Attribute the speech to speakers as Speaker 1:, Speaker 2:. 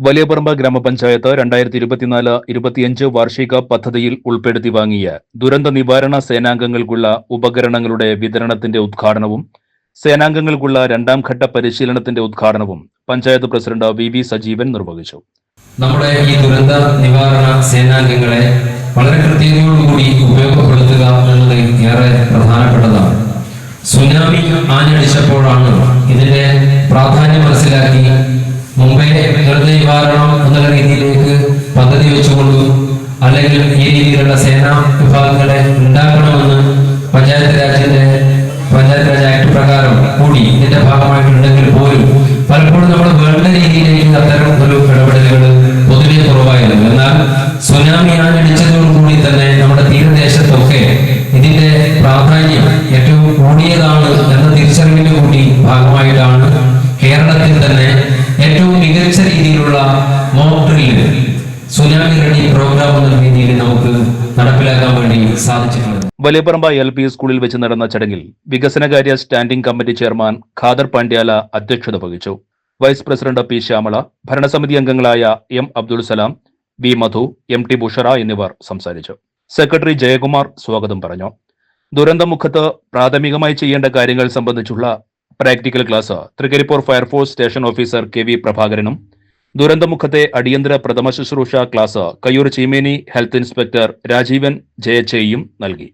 Speaker 1: വലിയപറമ്പ് ഗ്രാമപഞ്ചായത്ത് രണ്ടായിരത്തി ഇരുപത്തിനാല് ഇരുപത്തിയഞ്ച് വാർഷിക പദ്ധതിയിൽ ഉൾപ്പെടുത്തി വാങ്ങിയ ദുരന്ത നിവാരണ സേനാംഗങ്ങൾക്കുള്ള ഉപകരണങ്ങളുടെ വിതരണത്തിന്റെ ഉദ്ഘാടനവും സേനാംഗങ്ങൾക്കുള്ള രണ്ടാം ഘട്ട പരിശീലനത്തിന്റെ ഉദ്ഘാടനവും panchayat president V V Sajeevan നിർവഹിച്ചു.
Speaker 2: നമ്മുടെ ഈ ദുരന്ത നിവാരണ സേനാംഗങ്ങളെ വളരെ കൃത്യതയോടുകൂടി ഉപയോഗപ്പെടുത്തുക എന്നത് ഏറെ പ്രധാനപ്പെട്ടതാണ്. സുനാമി ആഞ്ഞടിച്ചപ്പോഴാണ് ഇതിന്റെ പ്രാധാന്യം മനസ്സിലാക്കി ദുരന്ത നിവാരണം എന്നുള്ള രീതിയിലേക്ക് പദ്ധതി വെച്ചുകൊണ്ടും അല്ലെങ്കിൽ ഈ രീതിയിലുള്ള സേനാ വിഭാഗങ്ങളെ ഉണ്ടാക്കണമെന്ന് പഞ്ചായത്ത് രാജിന്റെ പഞ്ചായത്ത് രാജ് ആക്ട് പ്രകാരം കൂടി ഇതിന്റെ ഭാഗമായിട്ടുണ്ടെങ്കിൽ പോലും പലപ്പോഴും നമ്മൾ വേണ്ട രീതിയിലേക്ക് അത്തരം ഒരു ഇടപെടലുകൾ പൊതുവെ കുറവായിരുന്നു. എന്നാൽ സുനാമി ആഞ്ഞടിച്ചതോടുകൂടി തന്നെ നമ്മുടെ തീരദേശത്തൊക്കെ ഇതിന്റെ പ്രാധാന്യം ഏറ്റവും കൂടിയതാണ് എന്ന തിരിച്ചറിവിന്റെ സുനാമി റെഡി പ്രോഗ്രാം എന്ന രീതിയിൽ നമുക്ക് നടപ്പിലാക്കാൻ വേണ്ടി സാധിച്ചിട്ടുണ്ട്.
Speaker 1: വലിയപറമ്പ എൽ പി സ്കൂളിൽ വെച്ച് നടന്ന ചടങ്ങിൽ വികസനകാര്യ standing committee chairman Khader Pandyala അധ്യക്ഷത വഹിച്ചു. വൈസ് പ്രസിഡന്റ് പി ശ്യാമള ഭരണസമിതി അംഗങ്ങളായ M Abdul Salam V Madhu M T Bushara എന്നിവർ സംസാരിച്ചു. സെക്രട്ടറി ജയകുമാർ സ്വാഗതം പറഞ്ഞു. ദുരന്തമുഖത്ത് പ്രാഥമികമായി ചെയ്യേണ്ട കാര്യങ്ങൾ സംബന്ധിച്ചുള്ള practical class Thrikaripur fire force station officer K V പ്രഭാകരനും ദുരന്തമുഖത്തെ അടിയന്തര പ്രഥമ ശുശ്രൂഷ class Kayyur Cheemeni health inspector Rajeevan ജയച്ചേയും നൽകി.